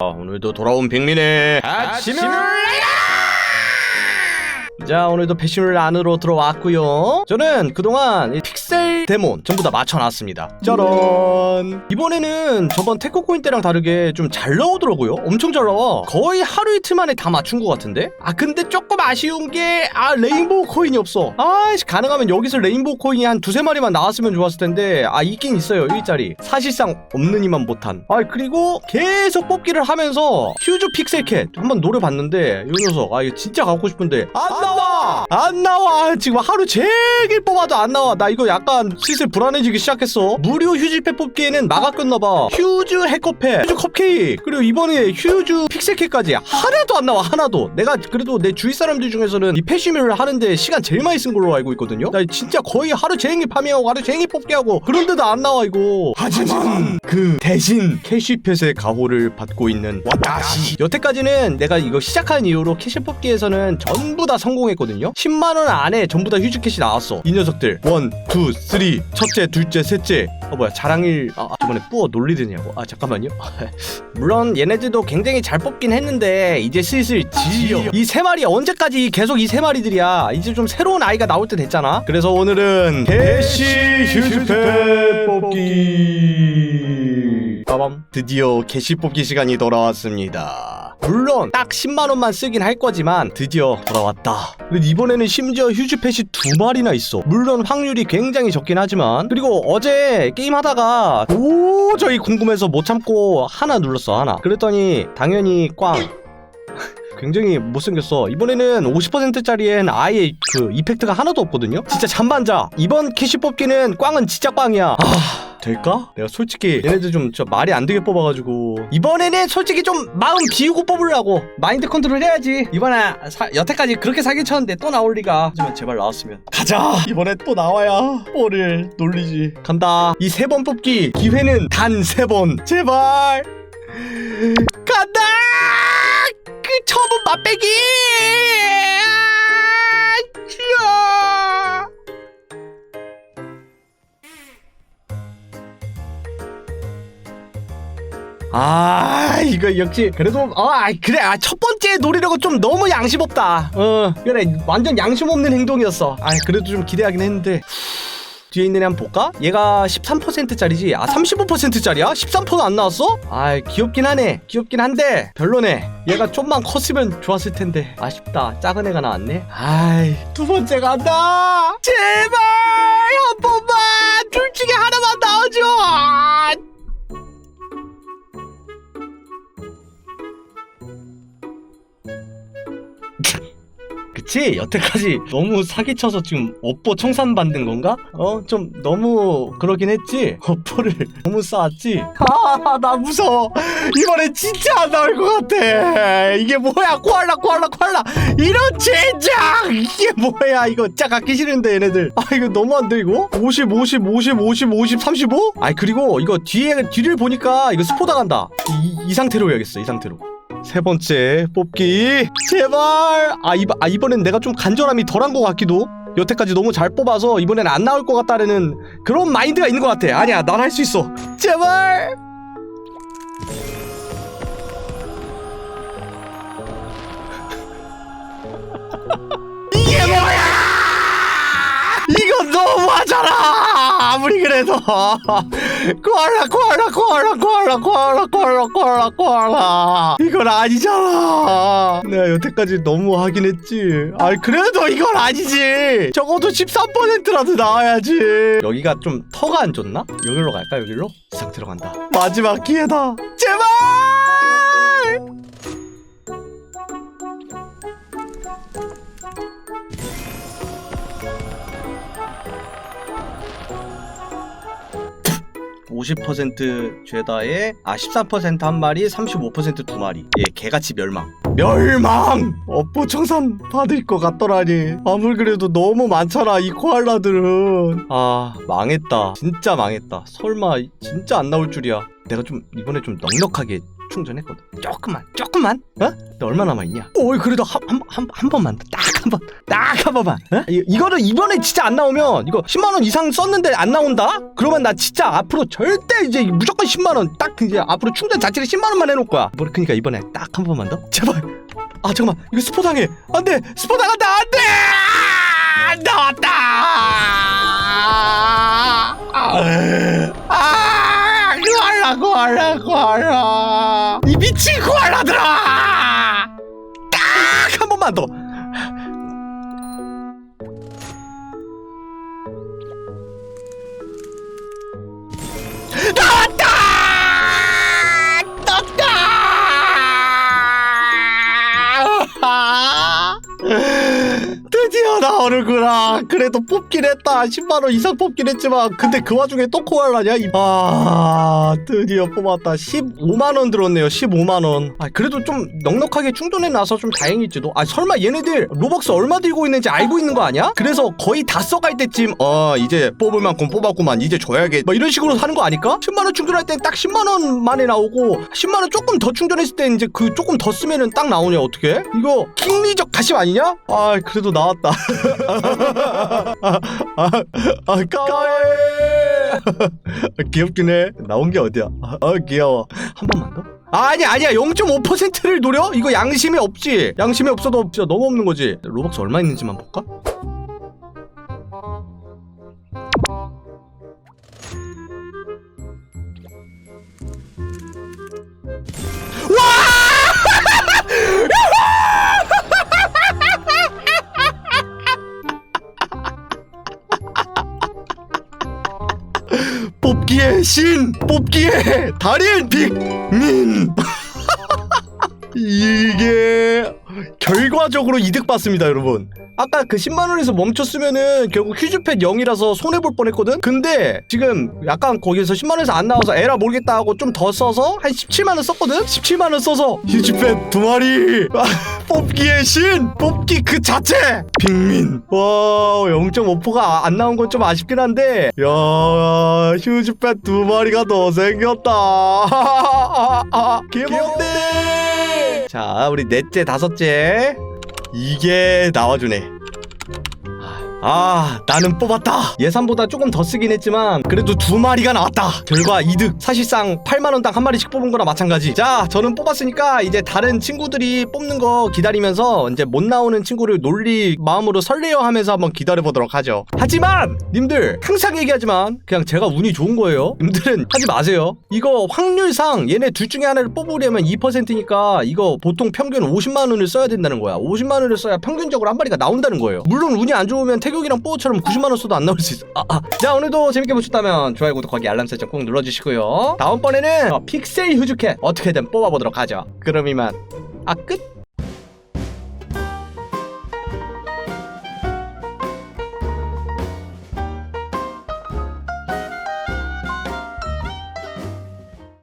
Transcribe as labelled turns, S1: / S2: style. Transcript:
S1: 아, 오늘도 돌아온 빅민의 아침을 자 오늘도 패션을 안으로 들어왔고요. 저는 그동안 이 픽셀 데몬 전부 다 맞춰놨습니다. 짜란. 이번에는 저번 테코코인 때랑 다르게 좀 잘 나오더라고요. 엄청 잘 나와. 거의 하루 이틀 만에 다 맞춘 것 같은데? 아 근데 조금 아쉬운 게 아 레인보우 코인이 없어. 아씨 가능하면 여기서 레인보우 코인이 한 두세 마리만 나왔으면 좋았을 텐데 아 있긴 있어요 일자리. 사실상 없는 이만 못한. 아 그리고 계속 뽑기를 하면서 휴즈 픽셀캣 한번 노려봤는데 이 녀석 아 이거 진짜 갖고 싶은데 안 나와 안 나와. 지금 하루 종일 뽑아도 안 나와. 나 이거 약간 슬슬 불안해지기 시작했어. 무료 휴즈팩 뽑기에는 막아꼈나봐. 휴즈 해커팩 휴즈 컵케이크 그리고 이번에 휴즈 픽셀캣까지 하나도 안 나와 하나도. 내가 그래도 내 주위 사람들 중에서는 이 패시미를 하는데 시간 제일 많이 쓴 걸로 알고 있거든요. 나 진짜 거의 하루 종일 파밍하고 하루 종일 뽑기하고 그런데도 안 나와 이거. 하지만 그 대신 캐시펫의 가호를 받고 있는 와다시. 여태까지는 내가 이거 시작한 이후로 캐시 뽑기에서는 전부 다 성공했거든요 10만원 안에 전부 다 휴즈 캐시 나왔어. 이 녀석들. 원, 투, 쓰리. 첫째, 둘째, 셋째. 어 뭐야 자랑일 아 아, 저번에 뿌어 놀리드냐고. 아 잠깐만요. 물론 얘네들도 굉장히 잘 뽑긴 했는데 이제 슬슬 지려 이 세 마리 언제까지 계속 이 세 마리들이야. 이제 좀 새로운 아이가 나올 때 됐잖아. 그래서 오늘은 대시 휴즈팩 뽑기. 빠밤. 드디어 게시 뽑기 시간이 돌아왔습니다 물론 딱 10만원만 쓰긴 할 거지만 드디어 돌아왔다. 근데 이번에는 심지어 휴즈펫이 두 마리나 있어. 물론 확률이 굉장히 적긴 하지만. 그리고 어제 게임하다가 도저히 궁금해서 못 참고 하나 눌렀어 하나. 그랬더니 당연히 꽝 굉장히 못생겼어. 이번에는 50%짜리엔 아예 그 이펙트가 하나도 없거든요? 진짜 잠반자. 이번 캐시 뽑기는 꽝은 진짜 꽝이야. 아 될까? 내가 솔직히 얘네들 좀 저 말이 안 되게 뽑아가지고. 이번에는 솔직히 좀 마음 비우고 뽑으려고. 마인드 컨트롤 해야지. 이번에 사- 여태까지 그렇게 사기 쳤는데 또 나올 리가. 하지만 제발 나왔으면. 가자! 이번에 또 나와야 뽀를 놀리지. 간다. 이 세 번 뽑기 기회는 단 세 번. 제발! 간다 그 처음은 맛배기! 아, 야. 아 이거 역시 그래도 어 아이, 그래 아, 첫 번째 노리려고 좀 너무 양심 없다. 어 그래 완전 양심 없는 행동이었어. 아 그래도 좀 기대하긴 했는데 뒤에 있는 애 한번 볼까? 얘가 13%짜리지? 아 35%짜리야? 13%는 안 나왔어? 아 귀엽긴 하네. 귀엽긴 한데 별로네. 얘가 좀만 컸으면 좋았을 텐데. 아쉽다. 작은 애가 나왔네. 아이 두 번째 간다! 제발! 한 번만 그치? 여태까지 너무 사기쳐서 지금 업보 청산 받는 건가? 어? 좀 너무 그러긴 했지? 업보를 너무 쌓았지? 아, 나 무서워. 이번엔 진짜 안 나올 것 같아. 이게 뭐야? 코알라, 코알라, 코알라. 이런 젠장! 이게 뭐야? 이거 진짜 갖기 싫은데, 얘네들. 아, 이거 너무 안 돼, 이거? 50, 50, 50, 50, 50, 35? 아이, 그리고 이거 뒤에, 뒤를 보니까 이거 스포 당한다. 이, 이 상태로 해야겠어, 이 상태로. 세 번째 뽑기. 제발! 아, 이번, 아 이번엔 내가 좀 간절함이 덜한 것 같기도. 여태까지 너무 잘 뽑아서 이번엔 안 나올 것 같다는 그런 마인드가 있는 것 같아. 아니야 난 할 수 있어. 제발 너무하잖아 아무리 그래도. 코알라 코알라 코알라 코알라 코알라 코알라 코알라 코알라. 이건 아니잖아. 내가 여태까지 너무 하긴 했지. 아 그래도 이건 아니지. 적어도 13%라도 나와야지. 여기가 좀 터가 안 좋나? 여기로 갈까 여기로? 이 상태로 간다. 마지막 기회다. 제발 (50% 죄다에 아 13%한 마리 35%두 마리. 예 개같이 멸망. 멸망! 업보 청산 받을 것 같더라니. 아무리 그래도 너무 많잖아 이 코알라들은. 아 망했다. 진짜 망했다. 설마 진짜 안 나올 줄이야. 내가 좀 이번에 좀 넉넉하게 충전했거든. 조금만 조금만. 어? 너 얼마 남아 있냐? 오이 그래도 한, 한, 한, 한 번만 딱 한 번 딱 한 번만. 어? 이, 이거를 이번에 진짜 안 나오면 이거 10만 원 이상 썼는데 안 나온다? 그러면 나 진짜 앞으로 절대 이제 무조건 10만 원 딱 이제 앞으로 충전 자체를 10만 원만 해놓을 거야. 뭐 그러니까 이번에 딱 한 번만 더? 제발. 아 잠깐만. 이거 스포 당해. 안돼. 스포 당한다. 안돼! 나왔다. 아 구할라 구할라 구할라 드디어 나오는구나. 그래도 뽑긴 했다. 10만원 이상 뽑긴 했지만. 근데 그 와중에 또 코알라냐? 이- 아, 드디어 뽑았다. 15만원 들었네요. 15만원. 아, 그래도 좀 넉넉하게 충전해 놔서 좀 다행일지도. 아, 설마 얘네들 로벅스 얼마 들고 있는지 알고 있는 거 아니야? 그래서 거의 다 써갈 때쯤, 어, 이제 뽑을 만큼 뽑았구만. 이제 줘야겠. 뭐 이런 식으로 사는 거 아닐까? 10만원 충전할 땐딱 10만원 만에 나오고, 10만원 조금 더 충전했을 때 이제 그 조금 더 쓰면은 딱 나오냐, 어떻게? 이거 킹리적 가심 아니냐? 아, 그래도 나왔다. 아, 아, 아, 까와이. 귀엽긴 해. 나온 게 어디야? 아, 아, 귀여워. 한 번만 더? 아니 아니야 0.5%를 노려? 이거 양심이 없지 양심이 없어도 진짜 너무 없는 거지 로벅스 얼마 있는지만 볼까? 뽑기의 신 뽑기의 달인 빅 민 이게 결과적으로 이득 봤습니다 여러분. 아까 그 10만원에서 멈췄으면은 결국 휴즈팻 0이라서 손해볼 뻔했거든? 근데 지금 약간 거기에서 10만원에서 안 나와서 에라 모르겠다 하고 좀 더 써서 한 17만원 썼거든? 17만원 써서 휴즈팻 두 마리! 뽑기의 신! 뽑기 그 자체! 빅민! 와 0.5%가 안 나온 건 좀 아쉽긴 한데. 야 휴즈팻 두 마리가 더 생겼다. 개먹네 자 우리 넷째 다섯째. 이게 나와주네 아 나는 뽑았다. 예산보다 조금 더 쓰긴 했지만 그래도 두 마리가 나왔다. 결과 이득. 사실상 8만원당 한 마리씩 뽑은 거나 마찬가지. 자 저는 뽑았으니까 이제 다른 친구들이 뽑는 거 기다리면서 이제 못 나오는 친구를 놀리 마음으로 설레어 하면서 한번 기다려보도록 하죠. 하지만 님들 항상 얘기하지만 그냥 제가 운이 좋은 거예요. 님들은 하지 마세요. 이거 확률상 얘네 둘 중에 하나를 뽑으려면 2%니까 이거 보통 평균 50만원을 써야 된다는 거야. 50만원을 써야 평균적으로 한 마리가 나온다는 거예요. 물론 운이 안 좋으면 태국이랑 뽀처럼 90만원 써도 안 나올 수 있어 아, 아. 자 오늘도 재밌게 보셨다면 좋아요 구독하기 알람 설정 꼭 눌러주시고요 다음번에는 어, 픽셀 휴즈캣 어떻게든 뽑아보도록 하죠 그럼 이만 아 끝?